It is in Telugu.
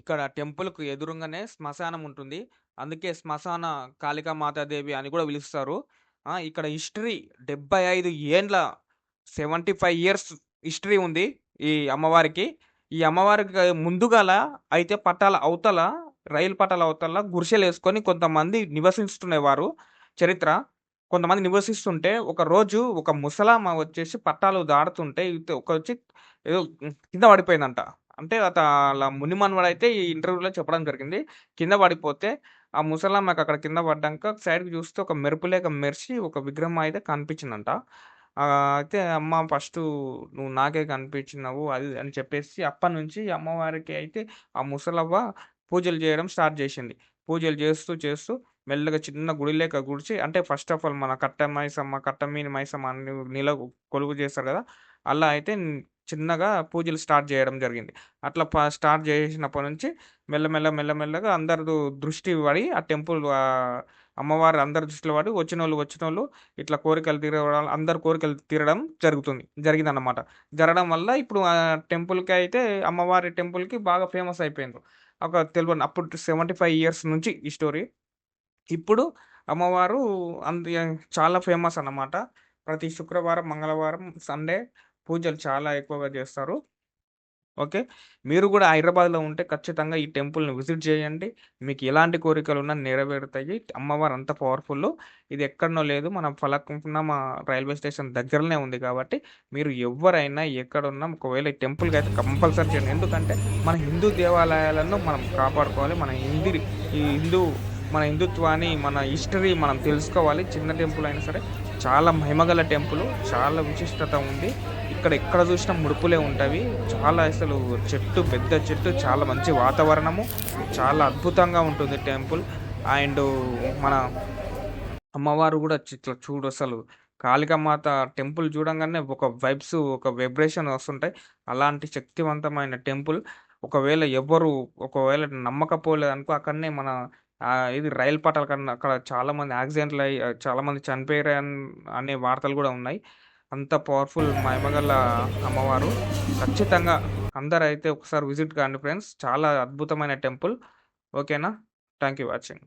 ఇక్కడ టెంపుల్‌కు ఎదురుంగానే శ్మశానం ఉంటుంది. అందుకే శ్మశాన కాళికా మాతాదేవి అని కూడా పిలుస్తారు. ఇక్కడ హిస్టరీ 75 ఏండ్ల 75 ఇయర్స్ హిస్టరీ ఉంది ఈ అమ్మవారికి. ఈ అమ్మవారికి ముందుగాల అయితే పట్టాల అవతల రైలు పట్టాల అవతల గురిసెలు వేసుకొని కొంతమంది నివసిస్తుండేవారు చరిత్ర. కొంతమంది నివసిస్తుంటే ఒకరోజు ఒక ముసలామ వచ్చేసి పట్టాలు దాటుతుంటే ఒక వచ్చి ఏదో కింద పడిపోయిందంట. అంటే అత ఆళ్ళ అయితే ఈ ఇంటర్వ్యూలో చెప్పడం జరిగింది. కింద పడిపోతే ఆ ముసలమ్మకి అక్కడ కింద పడ్డాక సైడ్‌కి చూస్తే ఒక మెరుపు లేక మెరిసి ఒక విగ్రహం అయితే కనిపించిందంట. అయితే అమ్మ ఫస్ట్ నువ్వు నాకే కనిపించినవు అది అని చెప్పేసి అప్పటినుంచి అమ్మవారికి అయితే ఆ ముసలవ్వ పూజలు చేయడం స్టార్ట్ చేసింది. పూజలు చేస్తూ చేస్తూ మెల్లగా చిన్న గుడి లేక గుడిచి అంటే ఫస్ట్ ఆఫ్ ఆల్ మన కట్ట మైసమ్మ, కట్టమీని మైసమ్మ అని నీళ్ళ కొలుగు చేస్తారు కదా! అలా అయితే చిన్నగా పూజలు స్టార్ట్ చేయడం జరిగింది. అట్లా స్టార్ట్ చేసినప్పటి నుంచి మెల్లమెల్ల మెల్లమెల్లగా అందరు దృష్టి పడి ఆ టెంపుల్ అమ్మవారి అమ్మవారు అందరి దృష్టిలో పడి వచ్చిన వాళ్ళు వచ్చిన వాళ్ళు ఇట్లా కోరికలు తీరడం అందరు కోరికలు తీరడం జరుగుతుంది. జరిగింది అన్నమాట జరగడం వల్ల ఇప్పుడు ఆ టెంపుల్‌కి అయితే అమ్మవారి టెంపుల్‌కి బాగా ఫేమస్ అయిపోయింది ఒక తెలవని అప్పుడు 75 ఇయర్స్ నుంచి ఈ స్టోరీ. ఇప్పుడు అమ్మవారు అంత చాలా ఫేమస్ అన్నమాట. ప్రతి శుక్రవారం, మంగళవారం, సండే పూజలు చాలా ఎక్కువగా చేస్తారు. ఓకే. మీరు కూడా హైదరాబాద్‌లో ఉంటే ఖచ్చితంగా ఈ టెంపుల్‌ని విజిట్ చేయండి. మీకు ఎలాంటి కోరికలు ఉన్నా నెరవేరుతాయి. అమ్మవారు అంత పవర్ఫుల్ ఇది ఎక్కడనో లేదు మన మా రైల్వే స్టేషన్ దగ్గరనే ఉంది కాబట్టి మీరు ఎవరైనా ఎక్కడున్నా ఒకవేళ ఈ అయితే కంపల్సరీ చేయండి. ఎందుకంటే మన హిందూ దేవాలయాలను మనం కాపాడుకోవాలి. మన హిందీ ఈ హిందూ మన హిందుత్వాన్ని, మన హిస్టరీ మనం తెలుసుకోవాలి. చిన్న టెంపుల్ అయినా సరే చాలా మహిమగల టెంపుల్. చాలా విశిష్టత ఉంది. ఇక్కడ ఎక్కడ చూసినా ముడుపులే ఉంటాయి చాలా అసలు చెట్టు పెద్ద చెట్టు చాలా మంచి వాతావరణము. చాలా అద్భుతంగా ఉంటుంది టెంపుల్. అండ్ మన అమ్మవారు కూడా ఇట్లా చూడు అసలు కాళికామాత టెంపుల్ చూడంగానే ఒక వైబ్స్, ఒక వైబ్రేషన్ వస్తుంటాయి. అలాంటి శక్తివంతమైన టెంపుల్. ఒకవేళ ఎవరు ఒకవేళ నమ్మకపోలేదనుకో అక్కడనే మన ఇది రైలు పట్టాల కన్నా అక్కడ చాలామంది యాక్సిడెంట్‌లయ్యి చాలామంది చనిపోయారు అనే వార్తలు కూడా ఉన్నాయి. అంత పవర్‌ఫుల్ మహిమగల అమ్మవారు. ఖచ్చితంగా అందరైతే ఒకసారి విజిట్ కాండి ఫ్రెండ్స్. చాలా అద్భుతమైన టెంపుల్. ఓకేనా? Thank you watching.